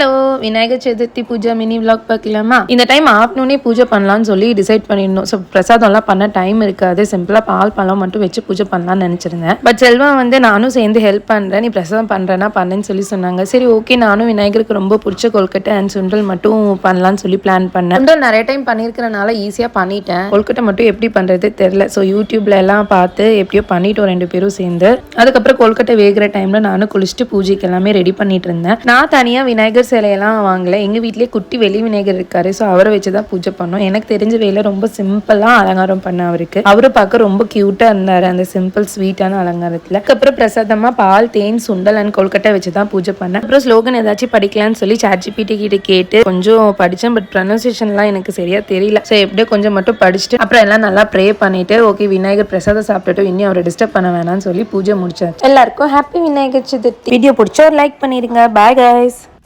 Hello Vinayagar Chaturthi பூஜை mini vlog பார்க்கலாமா? இந்த டைம் ஆஃப்டர்நூனே பூஜை பண்ணலாம்னு சொல்லி டிசைட் பண்ணியிருந்தோம் ஸோ பிரசாதம்லாம் பண்ண டைம் இருக்காது. சிம்பிளாக பால் பழம் மட்டும் வச்சு பூஜை பண்ணலாம்னு நினச்சிருந்தேன். பட் செல்வம் வந்து நானும் சேர்ந்து ஹெல்ப் பண்ணுறேன் நீ பிரசாதம் பண்ணுறேன்னா பண்ணுன்னு சொல்லி சொன்னாங்க. சரி ஓகே நானும் விநாயகருக்கு ரொம்ப பிடிச்ச கொல்கட்டை அண்ட் சுண்டல் மட்டும் பண்ணலாம்னு சொல்லி பிளான் பண்ணேன். சுண்டல் நிறைய டைம் பண்ணியிருக்கிறனால ஈஸியாக பண்ணிட்டேன். கொல்கட்டை மட்டும் எப்படி பண்ணுறது தெரில ஸோ யூடியூப்ல எல்லாம் பார்த்து எப்படியோ பண்ணிட்டோம் ரெண்டு பேரும் சேர்ந்து. அதுக்கப்புறம் கொல்கட்டை வேகிற டைம்ல நானும் குளிச்சுட்டு பூஜைக்கு எல்லாமே ரெடி பண்ணிட்டு இருந்தேன். நான் தனியாக விநாயகர் சிலையெல்லாம் வாங்கல. எங்கள் வீட்லேயே குட்டி வெளி விநாயகர் இருக்காரு. ஸோ அவரை வச்சு தான் பூஜை பண்ணோம். எனக்கு தெரிஞ்ச வேலை ரொம்ப சிம்பிளாக அலங்காரம் பண்ண அவருக்கு. அவரை பார்க்க ரொம்ப க்யூட்டாக இருந்தார். அந்த சிம்பிள் ஸ்வீட்டான அலங்காரத்தில். அதுக்கப்புறம் பிரசாதமாக பால் தேன் சுண்டல் அண்ட் கொல்கட்டை வச்சு தான் பூஜை பண்ணேன். அப்புறம் ஸ்லோகன் ஏதாச்சும் படிக்கலாம்னு சொல்லி சாட் ஜிபிடி கிட்ட கேட்டு கொஞ்சம் படித்தேன் பட் ப்ரொனன்சியேஷன்லாம் எனக்கு சரியா தெரியல. ஸோ எப்படியோ கொஞ்சம் மட்டும் படிச்சுட்டு அப்புறம் எல்லாம் நல்லா ப்ரே பண்ணிட்டு ஓகே விநாயகர் பிரசாதம் சாப்பிட்டுட்டு இன்னும் அவரை டிஸ்டர்ப் பண்ண வேணாம்னு சொல்லி பூஜை முடிச்சாச்சு. எல்லாருக்கும் ஹாப்பி விநாயகர் சதுர்த்தி. வீடியோ பிடிச்சா ஒரு லைக் பண்ணிடுங்க பாய் கைஸ்